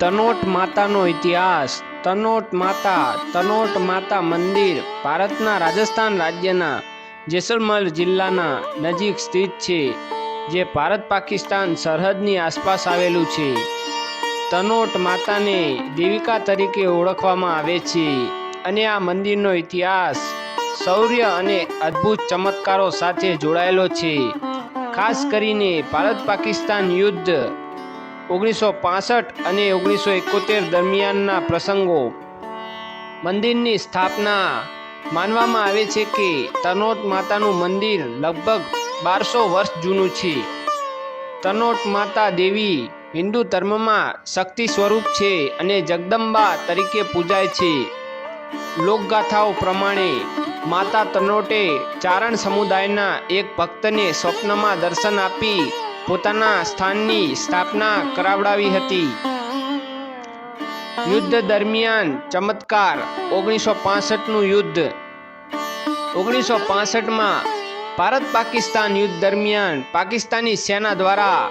તનોટ માતાનો ઇતિહાસ, તનોટ માતા તનોટ માતા મંદિર ભારતના રાજસ્થાન રાજ્યના જેસલમેર જિલ્લાના નજીક સ્થિત છે, જે ભારત પાકિસ્તાન સરહદની આસપાસ આવેલું છે. તનોટ માતાને દેવિકા તરીકે ઓળખવામાં આવે છે અને આ મંદિરનો ઇતિહાસ શૌર્ય અને અદ્ભુત ચમત્કારો સાથે જોડાયેલો છે. ખાસ કરીને ભારત પાકિસ્તાન યુદ્ધ ઓગણીસો પાસઠ અને ઓગણીસો એકોતેર દરમિયાનના પ્રસંગો. મંદિરની સ્થાપના માનવામાં આવે છે કે તનોટ માતાનું મંદિર લગભગ બારસો વર્ષ જૂનું છે. તનોટ માતા દેવી હિન્દુ ધર્મમાં શક્તિ સ્વરૂપ છે અને જગદંબા તરીકે પૂજાય છે. લોકગાથાઓ પ્રમાણે માતા તનોટે ચારણ સમુદાયના એક ભક્તને સ્વપ્નમાં દર્શન આપી પોતાના સ્થાનની સ્થાપના કરાવડાવી હતી. યુદ્ધ દરમિયાન ચમત્કાર ઓગણીસો પાસઠનું યુદ્ધ. ઓગણીસો પાસઠમાં ભારત પાકિસ્તાન યુદ્ધ દરમિયાન પાકિસ્તાની સેના દ્વારા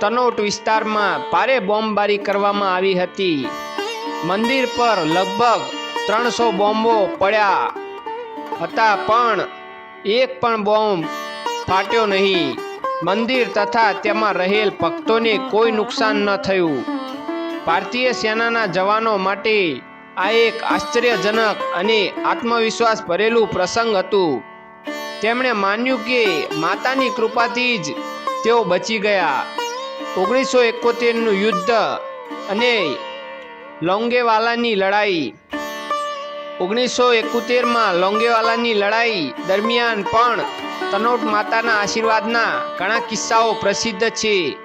તનોટ વિસ્તારમાં ભારે બોમ્બબારી કરવામાં આવી હતી. મંદિર પર લગભગ ત્રણસો બોમ્બો પડ્યા હતા પણ એક પણ બોમ્બ ફાટ્યો નહીં. મંદિર તથા તેમાં રહેલ ભક્તોને કોઈ નુકસાન ન થયું. ભારતીય સેનાના જવાનો માટે આ એક આશ્ચર્યજનક અને આત્મવિશ્વાસ ભરેલું પ્રસંગ હતું. તેમણે માન્યું કે માતાની કૃપાથી જ તેઓ બચી ગયા. ઓગણીસો એકોતેરનું યુદ્ધ અને લોંગેવાલાની લડાઈ. ઓગણીસો એકોતેરમાં લોંગેવાલાની લડાઈ દરમિયાન પણ તનોટ માતાના આશીર્વાદના ઘણા કિસ્સાઓ પ્રસિદ્ધ છે.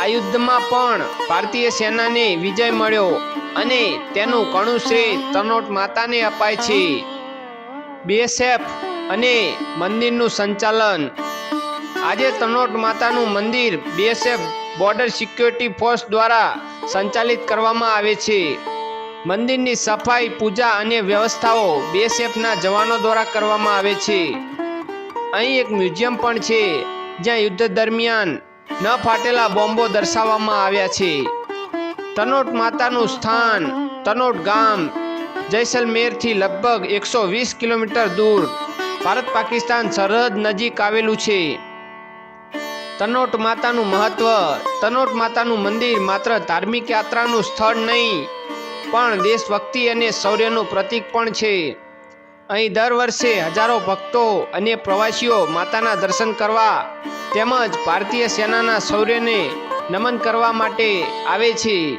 આ યુદ્ધમાં પણ ભારતીય સેનાને વિજય મળ્યો અને તેનું ઘણું શ્રેય તનોટ માતાને અપાય છે. બીએસએફ અને મંદિરનું સંચાલન. આજે તનોટ માતાનું મંદિર બીએસએફ બોર્ડર સિક્યોરિટી ફોર્સ દ્વારા સંચાલિત કરવામાં આવે છે. મંદિરની સફાઈ, પૂજા અને વ્યવસ્થાઓ બીએસએફના જવાનો દ્વારા કરવામાં આવે છે. અહીં એક મ્યુઝિયમ પણ છે, જ્યાં યુદ્ધ દરમિયાન ન ફાટેલા બોમ્બો દર્શાવવામાં આવ્યા છે. તનોટ માતાનું સ્થાન તનોટ ગામ જૈસલમેરથી લગભગ એકસો વીસ કિલોમીટર દૂર ભારત પાકિસ્તાન સરહદ નજીક આવેલું છે. તનોટ માતાનું મહત્વ, તનોટ માતાનું મંદિર માત્ર ધાર્મિક યાત્રાનું સ્થળ નહીં, પણ દેશભક્તિ અને શૌર્યનું પ્રતીક પણ છે. અહીં દર વર્ષે હજારો ભક્તો અને પ્રવાસીઓ માતાના દર્શન કરવા તેમજ ભારતીય સેનાના શૌર્યને નમન કરવા માટે આવે છે.